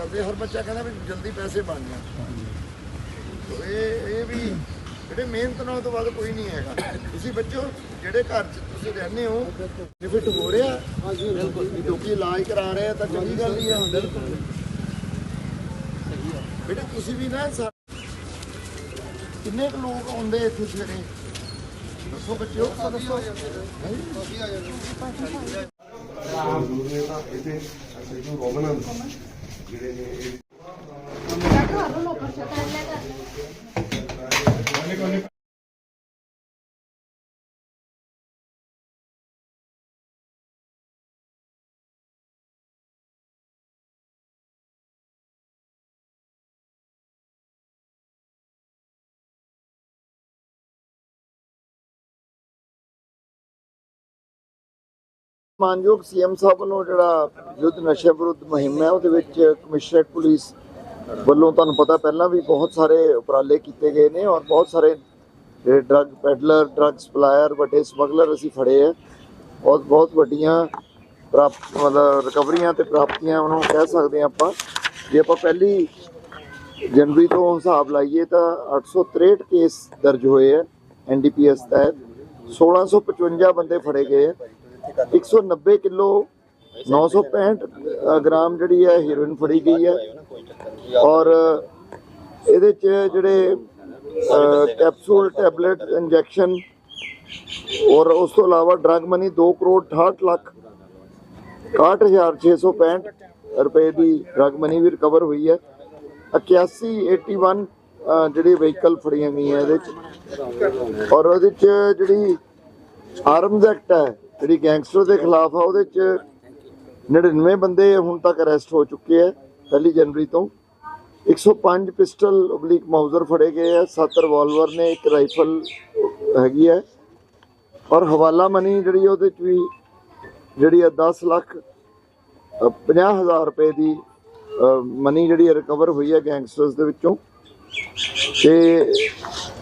ਕਰਦੇ ਹਰ ਬੱਚਾ ਕਹਿੰਦਾ ਵੀ ਜਲਦੀ ਪੈਸੇ ਬਣ ਜਾਣ। ਤੋ ਇਹ ਇਹ ਵੀ ਜਿਹੜੇ ਮਿਹਨਤ ਨਾਲ ਤੋਂ ਵੱਧ ਕੋਈ ਨਹੀਂ ਹੈਗਾ। ਤੁਸੀਂ ਬੱਚੋ ਜਿਹੜੇ ਘਰ 'ਚ ਤੁਸੀਂ ਰਹਿੰਦੇ ਹੋ ਬੈਨੀਫਿਟ ਹੋ ਰਿਹਾ ਹਾਂਜੀ ਬਿਲਕੁਲ ਕਿਉਂਕਿ ਇਲਾਜ ਕਰਾ ਰਹੇ ਆ ਤਾਂ ਚੰਗੀ ਗੱਲ ਹੀ ਹੈ ਬਿਲਕੁਲ। ਬੇਟੇ ਤੁਸੀਂ ਵੀ ਨਾ ਕਿੰਨੇ ਕੁ ਲੋਕ ਆਉਂਦੇ ਇੱਥੇ ਸਵੇਰੇ? ਦੱਸੋ ਬੱਚਿਓ ਦੱਸੋ। ਜਿਹੜੇ ਨੇ ਇਹ ਮਾਨਯੋਗ ਸੀਐਮ ਸਾਹਿਬ ਵੱਲੋਂ ਜਿਹੜਾ ਯੁੱਧ ਨਸ਼ੇ ਵਿਰੁੱਧ ਮੁਹਿੰਮ ਹੈ, ਉਹਦੇ ਵਿੱਚ ਕਮਿਸ਼ਨਰੇਟ ਪੁਲਿਸ ਵੱਲੋਂ ਤੁਹਾਨੂੰ ਪਤਾ ਪਹਿਲਾਂ ਵੀ ਬਹੁਤ ਸਾਰੇ ਉਪਰਾਲੇ ਕੀਤੇ ਗਏ ਨੇ ਔਰ ਬਹੁਤ ਸਾਰੇ ਜਿਹੜੇ ਡਰੱਗ ਪੈਡਲਰ ਡਰੱਗ ਸਪਲਾਇਰ ਵੱਡੇ ਸਮਗਲਰ ਅਸੀਂ ਫੜੇ ਆ। ਔਰ ਬਹੁਤ ਵੱਡੀਆਂ ਪ੍ਰਾਪਤ, ਮਤਲਬ ਰਿਕਵਰੀਆਂ ਤੇ ਪ੍ਰਾਪਤੀਆਂ ਉਹਨੂੰ ਕਹਿ ਸਕਦੇ ਹਾਂ ਆਪਾਂ। ਜੇ ਆਪਾਂ ਪਹਿਲੀ ਜਨਵਰੀ ਤੋਂ ਹਿਸਾਬ ਲਾਈਏ ਤਾਂ 863 ਕੇਸ ਦਰਜ ਹੋਏ ਆ ਐਨਡੀਪੀਐਸ ਤਹਿਤ। 1655 ਬੰਦੇ ਫੜੇ ਗਏ ਆ। 190 ਕਿਲੋ 965 ਅ, ਗ੍ਰਾਮ ਜਿਹੜੀ ਹੈ ਹੀਰੋਇਨ ਫੜੀ ਗਈ ਹੈ। ਔਰ ਇਹਦੇ ਚ ਜਿਹੜੇ ਕੈਪਸੂਲ ਟੈਬਲੇਟ ਇੰਜੈਕਸ਼ਨ ਔਰ ਉਸ ਤੋਂ ਇਲਾਵਾ ਡਰਗ ਮਨੀ 2 ਕਰੋੜ 68 ਲੱਖ 61665 ਰੁਪਏ ਦੀ ਡਰਗ ਮਨੀ ਵੀ ਰਿਕਵਰ ਹੋਈ ਹੈ। 81 81 ਅ, ਜਿਹੜੀ ਵਹੀਕਲ ਫੜੀਆਂ ਗਈਆਂ ਇਹਦੇ ਚ। ਔਰ ਉਹਦੇ ਚ ਜਿਹੜੀ ਆਰਮਜ਼ ਐਕਟ ਹੈ ਜਿਹੜੀ ਗੈਂਗਸਟਰ ਦੇ ਖਿਲਾਫ ਆ, ਉਹਦੇ ਚ 99 ਬੰਦੇ ਹੁਣ ਤੱਕ ਅਰੈਸਟ ਹੋ ਚੁੱਕੇ ਆ, ਪਹਿਲੀ ਜਨਵਰੀ ਤੋਂ। 105 ਪਿਸਟਲ ਓਬਲਿਕ ਮਾਊਜ਼ਰ ਫੜੇ ਗਏ ਆ 7 ਰਿਵਾਲਵਰ ਨੇ, ਇੱਕ ਰਾਈਫਲ ਹੈਗੀ ਹੈ ਔਰ ਹਵਾਲਾ ਮਨੀ ਜਿਹੜੀ ਉਹਦੇ ਚ ਵੀ ਜਿਹੜੀ ਆ 10 ਲੱਖ 50000 ਰੁਪਏ ਦੀ ਮਨੀ ਜਿਹੜੀ ਰਿਕਵਰ ਹੋਈ ਹੈ ਗੈਂਗਸਟਰਸ ਦੇ ਵਿੱਚੋਂ। ਤੇ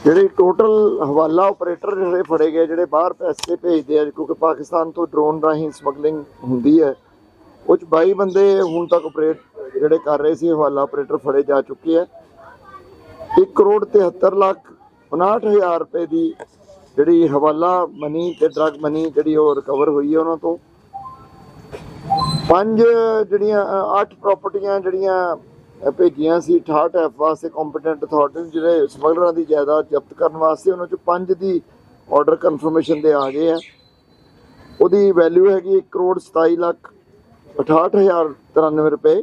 ਜਿਹੜੇ ਟੋਟਲ ਹਵਾਲਾ ਆਪਰੇਟਰ ਜਿਹੜੇ ਫੜੇ ਗਏ, ਜਿਹੜੇ ਬਾਹਰ ਪੈਸੇ ਭੇਜਦੇ ਆ, ਕਿਉਂਕਿ ਪਾਕਿਸਤਾਨ ਤੋਂ ਡਰੋਨ ਰਾਹੀਂ ਸਮਗਲਿੰਗ ਹੁੰਦੀ ਹੈ, ਉਹ 'ਚ 22 ਬੰਦੇ ਹੁਣ ਤੱਕ ਆਪਰੇਟ ਜਿਹੜੇ ਕਰ ਰਹੇ ਸੀ, ਹਵਾਲਾ ਆਪਰੇਟਰ ਫੜੇ ਜਾ ਚੁੱਕੇ ਆ। 1 ਕਰੋੜ 73 ਲੱਖ 59000 ਰੁਪਏ ਦੀ ਜਿਹੜੀ ਹਵਾਲਾ ਮਨੀ ਤੇ ਡਰਗ ਮਨੀ ਜਿਹੜੀ ਉਹ ਰਿਕਵਰ ਹੋਈ ਹੈ ਉਹਨਾਂ ਤੋਂ। ਪੰਜ ਜਿਹੜੀਆਂ ਅੱਠ ਪ੍ਰਾਪਰਟੀਆਂ ਜਿਹੜੀਆਂ ਭੇਜੀਆਂ ਸੀ 68 ਐਫ ਵਾਸਤੇ ਕੰਪੀਟੈਂਟ ਅਥਾਰਟੀ ਜਿਹੜੇ ਸਮਗਲਰਾਂ ਦੀ ਜਾਇਦਾਦ ਜ਼ਬਤ ਕਰਨ ਵਾਸਤੇ ਉਹਨਾਂ ਚੋਂ ਪੰਜ ਦੀ ਆਰਡਰ ਕਨਫਰਮੇਸ਼ਨ ਦੇ ਆ ਗਏ ਆ। ਉਹਦੀ ਵੈਲਿਊ ਹੈਗੀ 1 ਕਰੋੜ 27 ਲੱਖ 68093 ਰੁਪਏ।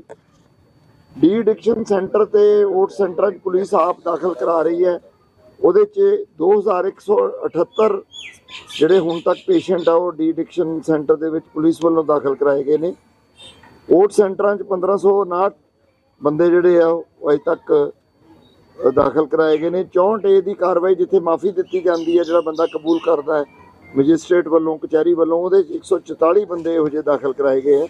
ਡੀ ਡਿਕਸ਼ਨ ਸੈਂਟਰ ਤੇ ਓਟ ਸੈਂਟਰ 'ਚ ਪੁਲਿਸ ਆਪ ਦਾਖਲ ਕਰਾ ਰਹੀ ਹੈ। ਉਹਦੇ 'ਚ 2178 ਜਿਹੜੇ ਹੁਣ ਤੱਕ ਪੇਸ਼ੈਂਟ ਆ, ਉਹ ਡੀ ਡਿਕਸ਼ਨ ਸੈਂਟਰ ਦੇ ਵਿੱਚ ਪੁਲਿਸ ਵੱਲੋਂ ਦਾਖਲ ਕਰਾਏ ਗਏ ਨੇ। ਓਟ ਸੈਂਟਰਾਂ 'ਚ 1559 ਬੰਦੇ ਜਿਹੜੇ ਆ, ਉਹ ਅਜੇ ਤੱਕ ਦਾਖਲ ਕਰਾਏ ਗਏ ਨੇ। 64 ਏ ਦੀ ਕਾਰਵਾਈ ਜਿੱਥੇ ਮਾਫੀ ਦਿੱਤੀ ਜਾਂਦੀ ਹੈ, ਜਿਹੜਾ ਬੰਦਾ ਕਬੂਲ ਕਰਦਾ ਹੈ, ਮੈਜਿਸਟ੍ਰੇਟ ਵੱਲੋਂ, ਕਚਹਿਰੀ ਵੱਲੋਂ, ਉਹਦੇ 'ਚ 144 ਬੰਦੇ ਇਹੋ ਜਿਹੇ ਦਾਖਲ ਕਰਾਏ ਗਏ ਆ।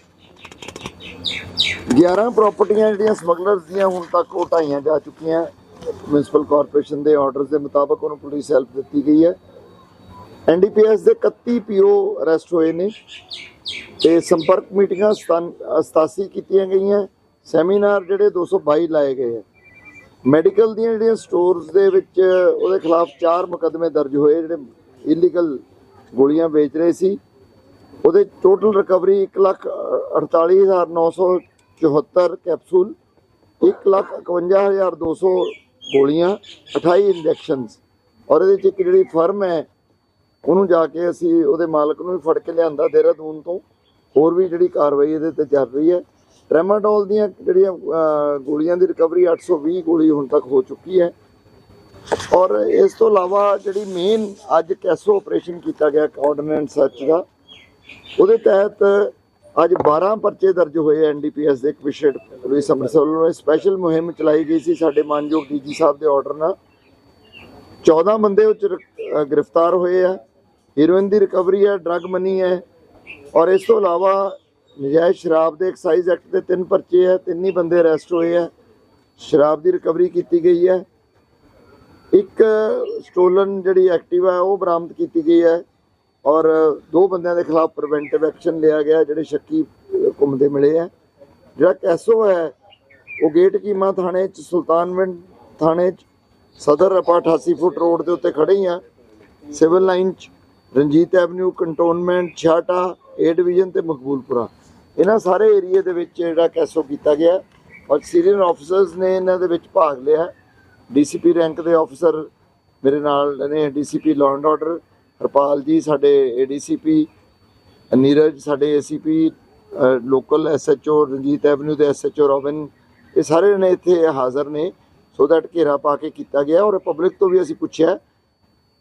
11 ਪ੍ਰਾਪਰਟੀਆਂ ਜਿਹੜੀਆਂ ਸਮਗਲਰਸ ਦੀਆਂ ਹੁਣ ਤੱਕ ਉਹ ਢਾਈਆਂ ਜਾ ਚੁੱਕੀਆਂ। ਮਿਊਨਿਸਪਲ ਕਾਰਪੋਰੇਸ਼ਨ ਦੇ ਆਰਡਰਸ ਦੇ ਮੁਤਾਬਕ ਉਹਨੂੰ ਪੁਲਿਸ ਹੈਲਪ ਦਿੱਤੀ ਗਈ ਹੈ। ਐਨਡੀਪੀਐਸ ਦੇ 31 ਪੀਓ ਅਰੈਸਟ ਹੋਏ ਨੇ ਤੇ ਸੰਪਰਕ ਮੀਟਿੰਗਾਂ ਸਤਨ- 87 ਕੀਤੀਆਂ ਗਈਆਂ। ਸੈਮੀਨਾਰ ਜਿਹੜੇ 222 ਲਾਏ ਗਏ ਆ। ਮੈਡੀਕਲ ਦੀਆਂ ਜਿਹੜੀਆਂ ਸਟੋਰਸ ਦੇ ਵਿੱਚ ਉਹਦੇ ਖਿਲਾਫ ਚਾਰ ਮੁਕੱਦਮੇ ਦਰਜ ਹੋਏ, ਜਿਹੜੇ ਇਲੀਗਲ ਗੋਲੀਆਂ ਵੇਚ ਰਹੇ ਸੀ। ਉਹਦੇ ਟੋਟਲ ਰਿਕਵਰੀ 148974 ਕੈਪਸੂਲ 151200 ਗੋਲੀਆਂ 28 ਇੰਜੈਕਸ਼ਨਸ ਔਰ ਇਹਦੇ ਚ ਇੱਕ ਜਿਹੜੀ ਫਰਮ ਹੈ, ਉਹਨੂੰ ਜਾ ਕੇ ਅਸੀਂ ਉਹਦੇ ਮਾਲਕ ਨੂੰ ਵੀ ਫੜ ਕੇ ਲਿਆਂਦਾ ਦੇਹਰਾਦੂਨ ਤੋਂ। ਹੋਰ ਵੀ ਜਿਹੜੀ ਕਾਰਵਾਈ ਇਹਦੇ ਤੇ ਚੱਲ ਰਹੀ ਹੈ। ਟ੍ਰੈਮਾਡੋਲ ਦੀਆਂ ਜਿਹੜੀਆਂ ਗੋਲੀਆਂ ਦੀ ਰਿਕਵਰੀ 820 ਗੋਲੀ ਹੁਣ ਤੱਕ ਹੋ ਚੁੱਕੀ ਹੈ। ਔਰ ਇਸ ਤੋਂ ਇਲਾਵਾ ਜਿਹੜੀ ਮੇਨ ਅੱਜ ਕੈਸੋ ਆਪਰੇਸ਼ਨ ਕੀਤਾ ਗਿਆ ਆਰਡੀਨੈਂਸ ਸਰਚ ਦਾ, ਉਹਦੇ ਤਹਿਤ ਅੱਜ 12 ਪਰਚੇ ਦਰਜ ਹੋਏ ਐਨਡੀਪੀਐਸ ਦੇ ਕਮਿਸ਼ਨਰੇਟ ਪੁਲਿਸ ਅੰਮ੍ਰਿਤਸਰ ਵੱਲੋਂ। ਸਪੈਸ਼ਲ ਮੁਹਿੰਮ ਚਲਾਈ ਗਈ ਸੀ ਸਾਡੇ ਮਾਨਯੋਗ ਡੀਜੀ ਸਾਹਿਬ ਦੇ ਆਰਡਰ ਨਾਲ। 14 ਬੰਦੇ ਉਹ 'ਚ ਗ੍ਰਿਫਤਾਰ ਹੋਏ ਆ। ਹੀਰੋਇਨ ਦੀ ਰਿਕਵਰੀ ਹੈ ਡਰੱਗ ਮਨੀ ਹੈ। ਔਰ ਇਸ ਤੋਂ ਇਲਾਵਾ ਨਜਾਇਜ਼ ਸ਼ਰਾਬ ਦੇ ਐਕਸਾਈਜ਼ ਐਕਟ ਦੇ ਤਿੰਨ ਪਰਚੇ ਹੈ, ਤਿੰਨ ਹੀ ਬੰਦੇ ਅਰੈਸਟ ਹੋਏ ਹੈ। ਸ਼ਰਾਬ ਦੀ ਰਿਕਵਰੀ ਕੀਤੀ ਗਈ ਹੈ। ਇੱਕ ਸਟੋਲਨ ਜਿਹੜੀ ਐਕਟਿਵਾ ਹੈ, ਉਹ ਬਰਾਮਦ ਕੀਤੀ ਗਈ ਹੈ ਔਰ ਦੋ ਬੰਦਿਆਂ ਦੇ ਖਿਲਾਫ ਪ੍ਰੀਵੈਂਟਿਵ ਐਕਸ਼ਨ ਲਿਆ ਗਿਆ ਜਿਹੜੇ ਸ਼ੱਕੀ ਘੁੰਮਦੇ ਮਿਲੇ ਆ ਜਿਹੜਾ ਕੈਸੋ ਹੈ, ਉਹ ਗੇਟ ਕੀਮਾ ਥਾਣੇ ਚ, ਸੁਲਤਾਨਵਿੰਡ ਥਾਣੇ ਚ, ਸਦਰ ਆਪਾਂ 88 ਫੁੱਟ ਰੋਡ ਦੇ ਉੱਤੇ ਖੜੇ ਹੀ ਆ ਸਿਵਲ ਲਾਈਨ ਚ, Ranjit avenue, cantonment ਛਾਟਾ A division ਤੇ ਮਕਬੂਲਪੁਰਾ। ਇਹਨਾਂ ਸਾਰੇ ਏਰੀਏ ਦੇ ਵਿੱਚ ਜਿਹੜਾ ਕੈਸੋ ਕੀਤਾ ਗਿਆ ਔਰ ਸੀਨੀਅਰ ਆਫੀਸਰਸ ਨੇ ਇਹਨਾਂ ਦੇ ਵਿੱਚ ਭਾਗ ਲਿਆ ਡੀਸੀਪੀ ਰੈਂਕ ਦੇ ਆਫੀਸਰ ਮੇਰੇ ਨਾਲ ਨੇ DCP law and order Harpal ji ਸਾਡੇ ਏਡੀਸੀਪੀ ਨੀਰਜ ਸਾਡੇ ACP local SHO Ranjit avenue ਦੇ ਐਸਐਚਓ ਰੋਬਿਨ, ਇਹ ਸਾਰੇ ਨੇ ਇੱਥੇ ਹਾਜ਼ਰ ਨੇ। ਸੋ ਦੈਟ ਘੇਰਾ ਪਾ ਕੇ ਕੀਤਾ ਗਿਆ ਔਰ ਪਬਲਿਕ ਤੋਂ ਵੀ ਅਸੀਂ ਪੁੱਛਿਆ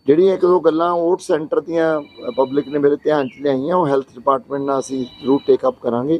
ਜਿਹੜੀਆਂ ਇੱਕ ਦੋ ਗੱਲਾਂ ਓਟ ਸੈਂਟਰ ਦੀਆਂ ਪਬਲਿਕ ਨੇ ਮੇਰੇ ਧਿਆਨ 'ਚ ਲਿਆਈਆਂ, ਉਹ ਹੈਲਥ ਡਿਪਾਰਟਮੈਂਟ ਨਾਲ ਅਸੀਂ ਜ਼ਰੂਰ ਟੇਕ ਅਪ ਕਰਾਂਗੇ।